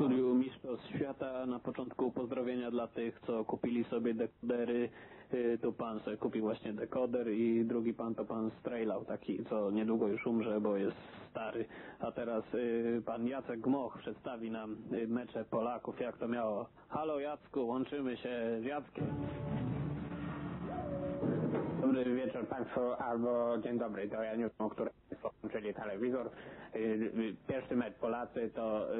studiu Mistrzostw Świata na początku pozdrowienia dla tych, co kupili sobie dekodery. Y, Tu pan sobie kupił właśnie dekoder i drugi pan to pan Strejlał, taki co niedługo już umrze, bo jest stary. A teraz y, pan Jacek Gmoch przedstawi nam y, mecze Polaków, jak to miało. Halo Jacku, łączymy się z Jackiem. Dobry wieczór Państwu, albo dzień dobry, to ja nie wiem, o której Włączyli telewizor. Y, y, Pierwszy mecz Polacy to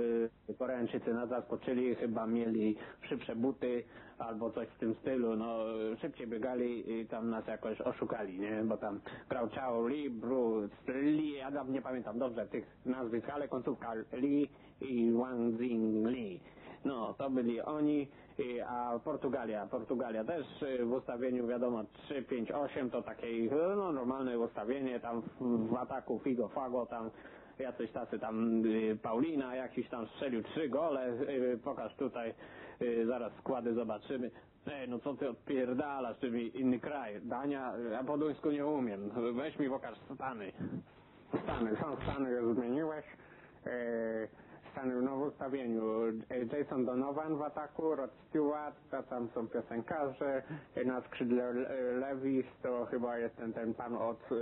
y, Koreańczycy nas zaskoczyli, chyba mieli szybsze buty albo coś w tym stylu, no szybciej biegali i tam nas jakoś oszukali, nie, bo tam grał Chao Lee, Bruce Lee, ja nie pamiętam dobrze tych nazwisk, ale końcówka Lee i Wang Zing Lee. No, to byli oni, y, a Portugalia, Portugalia też y, w ustawieniu wiadomo 3-5-8 to takie ich, no, normalne ustawienie, tam w, w ataku Figo Fago, tam jacyś tacy tam y, Paulina jakiś tam strzelił trzy gole, y, pokaż tutaj, y, zaraz składy zobaczymy. Ej, no co ty odpierdalasz, mi inny kraj, Dania, ja po duńsku nie umiem, weź mi pokaż Stany. Stany, są Stany, zmieniłeś. E, Stany no w ustawieniu. E, Jason Donovan w ataku, Rod Stewart, tam są piosenkarze. Na skrzydle Levis to chyba jest ten, ten pan od e,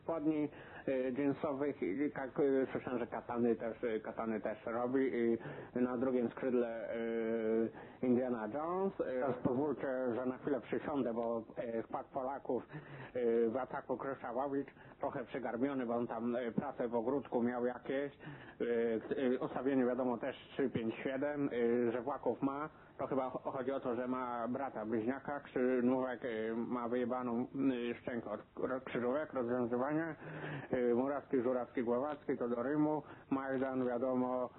spodni e, jeansowych. Tak, e, słyszałem, że katany też, katany też robi. I na drugim skrzydle e, Indiana Jones. Teraz pozwólcie, że na chwilę przysiądę, bo wpadł Polaków w ataku Kryszałowicz, trochę przygarbiony, bo on tam pracę w ogródku miał jakieś. Ustawienie wiadomo też 3-5-7, e, że Właków ma. To chyba cho- chodzi o to, że ma brata bliźniaka, Krzynówek e, ma wyjebaną e, szczękę od krzyżówek, rozwiązywania. Murawski, Żurawski, Głowacki to do Rymu. Majdan wiadomo,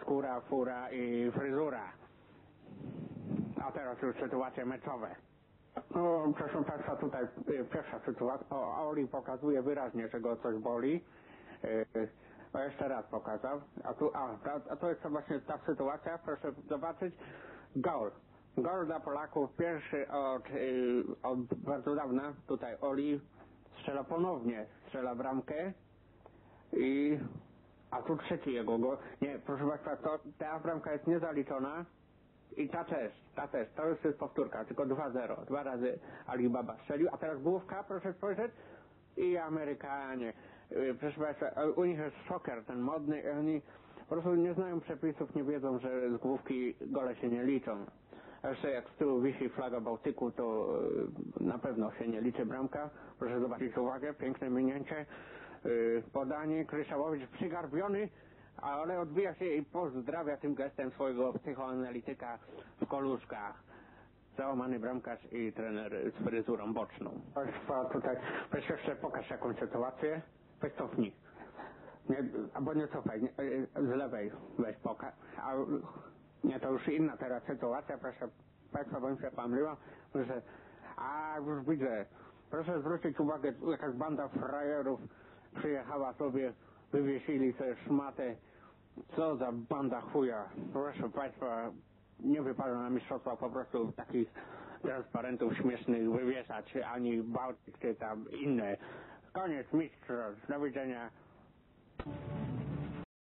skóra, fura i fryzura. A teraz już sytuacje meczowe. No, proszę Państwa, tutaj y, pierwsza sytuacja. Oli pokazuje wyraźnie, że go coś boli. O, jeszcze raz pokazał. A tu, a, a, to jest właśnie ta sytuacja, proszę zobaczyć. Gol. Gol dla Polaków, pierwszy od, y, od bardzo dawna. Tutaj Oli strzela ponownie, strzela bramkę i a tu trzeci jego gol. Nie, proszę Państwa, to, ta bramka jest niezaliczona. I ta też, ta też, to już jest powtórka, tylko 2-0, dwa razy Alibaba strzelił, a teraz główka, proszę spojrzeć, i Amerykanie. Y, Proszę Państwa, u nich jest szoker ten modny i oni po prostu nie znają przepisów, nie wiedzą, że z główki gole się nie liczą. A jeszcze jak z tyłu wisi flaga Bałtyku, to y, na pewno się nie liczy bramka. Proszę zobaczyć uwagę, piękne minięcie, y, podanie, Kryszałowicz przygarbiony, ale odbija się i pozdrawia tym gestem swojego psychoanalityka w koluszkach. Załamany bramkarz i trener z fryzurą boczną. Państwa tutaj, weź jeszcze pokaż jakąś sytuację. Weź cofnij. Nie, albo nie cofaj, nie, z lewej weź pokaż. A, nie, to już inna teraz sytuacja, proszę Państwa, bym się pomyliła, że a już widzę. Proszę zwrócić uwagę, jakaś banda frajerów przyjechała sobie, wywiesili sobie szmatę. Co za banda chuja. Proszę Państwa, nie wypada na mistrzostwa po prostu takich transparentów śmiesznych wywieszać, ani Bałtyk czy tam inne. Koniec mistrzostw. Do widzenia.